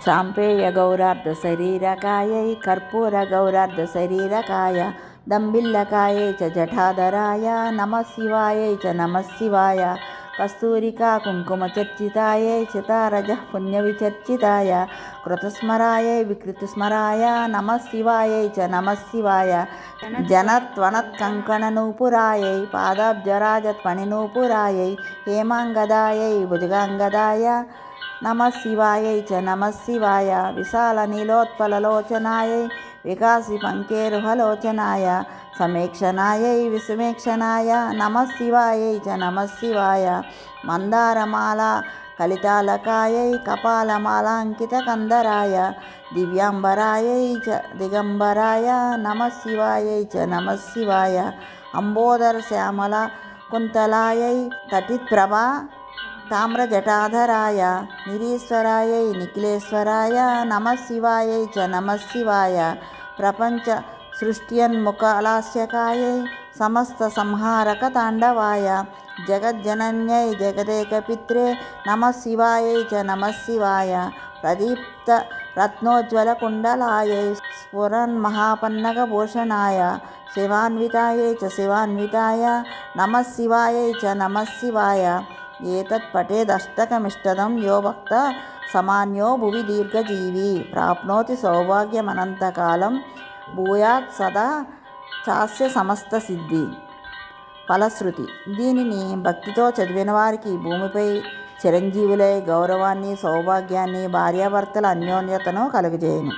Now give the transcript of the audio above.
సాంపేయ గౌరార్ధ శరీరకాయై కర్పూర గౌరార్ధ శరీరకాయ దంబిల్లకాయై చ జఠాధరాయ నమ శివాయై చ నమ శివాయ కస్తూరికా కుంకుమ చర్చితాయై చితారజ పుణ్య విచర్చితాయ కృతస్మరాయై వికృతిస్మరాయ నమ శివాయై చ నమ శివాయ జనత్వనత్కంకణనూపురాయై పాదాబ్జరాజత్వణినూపురాయై హేమాంగదాయై భుజగాంగదాయ నమ శివాయై చ నమ శివాయ. విశాల నీలోత్పలలోచనాయై వికాసి పంకేరుహలోచనాయ సమేక్షణాయై విసుమేక్షణాయ నమ శివాయై చ నమ శివాయ. మందారమాల కలితాలకాయై కపాలమాలాంకితకందరాయ. దివ్యాంబరాయై చ దిగంబరాయ. నమ శివాయై చ నమ శివాయ. అంబోదర శ్యామల కుంతలాయై తటిత్ప్రభా తామ్రజటాధరాయ నిరీశ్వరాయై నిఖిలేశ్వరాయ నమ శివాయై చ నమ శివాయ ప్రపంచ సృష్ట్యన్ముఖలాస్యకాయై సమస్త సంహారక తాండవాయ జగజ్జనన్యై జగదేకపిత్రే నమ శివాయై చ నమ శివాయ ప్రదీప్త రత్నోజ్వల కుండలాయై స్ఫురన్ మహాపన్నగ భూషణాయ శివాన్వితాయై చ శివాన్వితాయ నమ శివాయై చ నమ శివాయ ఏతత్ పఠేదష్టకమిష్టదం యో భక్త సమాన్యో భువి దీర్ఘజీవి ప్రాప్నోతి సౌభాగ్యమనంతకాలం భూయాత్ సదా చాస్య సమస్త సిద్ధి ఫలశ్రుతి దీనిని భక్తితో చదివిన వారికి భూమిపై చిరంజీవులై గౌరవాన్ని సౌభాగ్యాన్ని భార్యాభర్తల అన్యోన్యతను కలుగజేయను।